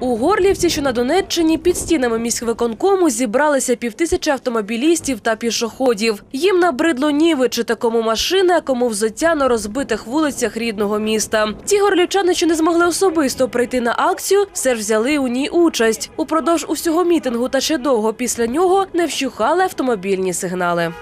У Горлівці, що на Донеччині, під стінами міськвиконкому зібралися півтисячі автомобілістів та пішоходів. Їм набридло нівичити кому машини, а кому взуття на розбитих вулицях рідного міста. Ті горлівчани, що не змогли особисто прийти на акцію, все ж взяли у ній участь. Упродовж усього мітингу та ще довго після нього не вщухали автомобільні сигнали.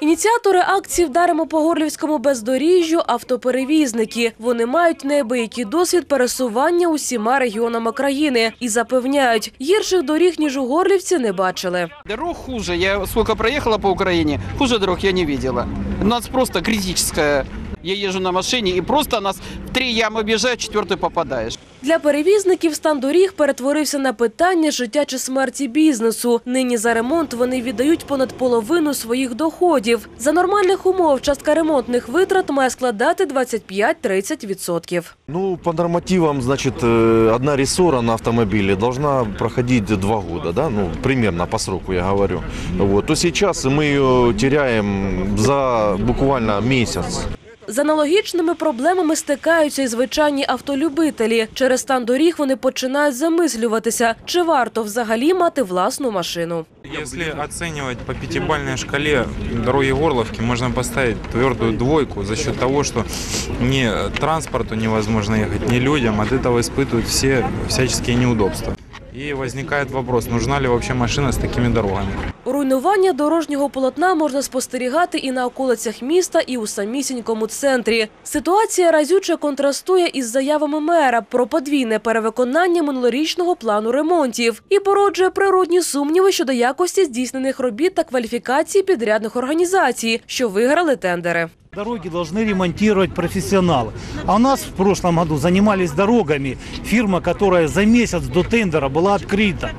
Ініціатори акції «Вдаримо по горлівському бездоріжжю» – автоперевізники. Вони мають неабиякий досвід пересування усіма регіонами країни і запевняють, гірших доріг, ніж у Горлівці, не бачили. Дорог хуже. Я скільки проїхала по Україні, хуже дорог я не бачила. У нас просто критическая. Я езжу на машине, и просто нас в три ямы объезжают, в четвертую попадаешь. Для перевізників стан доріг перетворився на питання життя чи смерті бізнесу. Нині за ремонт вони віддають понад половину своїх доходів. За нормальних умов частка ремонтних витрат має складати 25-30%. Ну, по нормативам, значит, э, одна рессора на автомобиле должна проходить два года, да, ну, примерно по сроку я говорю. Вот, то сейчас мы ее теряем за буквально месяц. З аналогічними проблемами стикаються і звичайні автолюбителі. Через стан доріг вони починають замислюватися, чи варто взагалі мати власну машину. Если оценивать по пятибалльной шкале дороги Горловки, можно поставить твердую двойку за счет того, что ни транспорту невозможно ехать, ни людям от этого испытывают все всяческие неудобства. И возникает вопрос, нужна ли вообще машина с такими дорогами. Руйнування дорожнього полотна можна спостерігати і на околицях міста, і у самісінькому центрі. Ситуація разюче контрастує із заявами мера про подвійне перевиконання минулорічного плану ремонтів і породжує природні сумніви щодо якості здійснених робіт та кваліфікації підрядних організацій, що виграли тендери. Дороги должны ремонтировать профессионалы. А у нас в прошлом году занимались дорогами фирма, которая за месяц до тендера была открыта.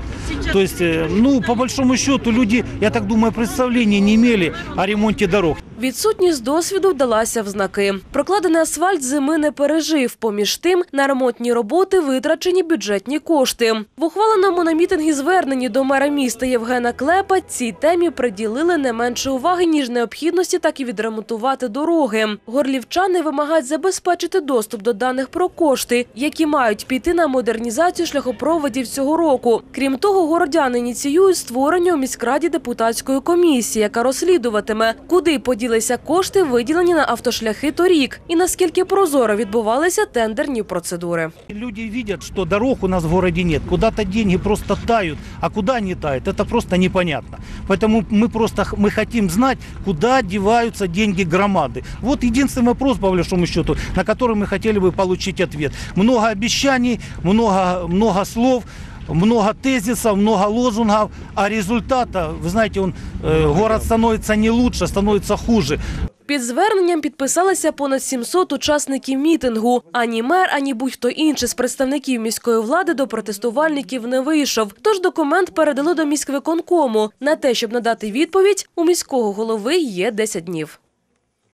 То есть, э, ну, по большому счету, люди, я так думаю, представления не имели о ремонте дорог. Відсутність досвіду вдалася в знаки. Прокладений асфальт зими не пережив. Поміж тим, на ремонтні роботи витрачені бюджетні кошти. В ухваленому на мітингі зверненні до мера міста Євгена Клепа цій темі приділили не менше уваги, ніж необхідності, так і відремонтувати дороги. Горлівчани вимагають забезпечити доступ до даних про кошти, які мають піти на модернізацію шляхопроводів цього року. Крім того, городяни ініціюють створення у міськраді депутатської комісії, яка розслідуватиме, куди поділися кошти, виділені на автошляхи торік, і наскільки прозоро відбувалися тендерні процедури. Люди видят, что дорог у нас в городе нет. Куда-то деньги просто тают, а куда они тают, это просто непонятно. Поэтому мы просто х- мы хотим знать, куда деваются деньги громады. Вот единственный вопрос, по большому счету, на который мы хотели бы получить ответ. Много обещаний, много, много слов, много тезисов, много лозунгов, а результата, вы знаете, он, э, город становится не лучше, становится хуже. Під зверненням підписалися понад 700 учасників мітингу. Ані мер, ані будь-хто інший з представників міської влади до протестувальників не вийшов. Тож документ передали до міськвиконкому. На те, щоб надати відповідь, у міського голови є 10 днів.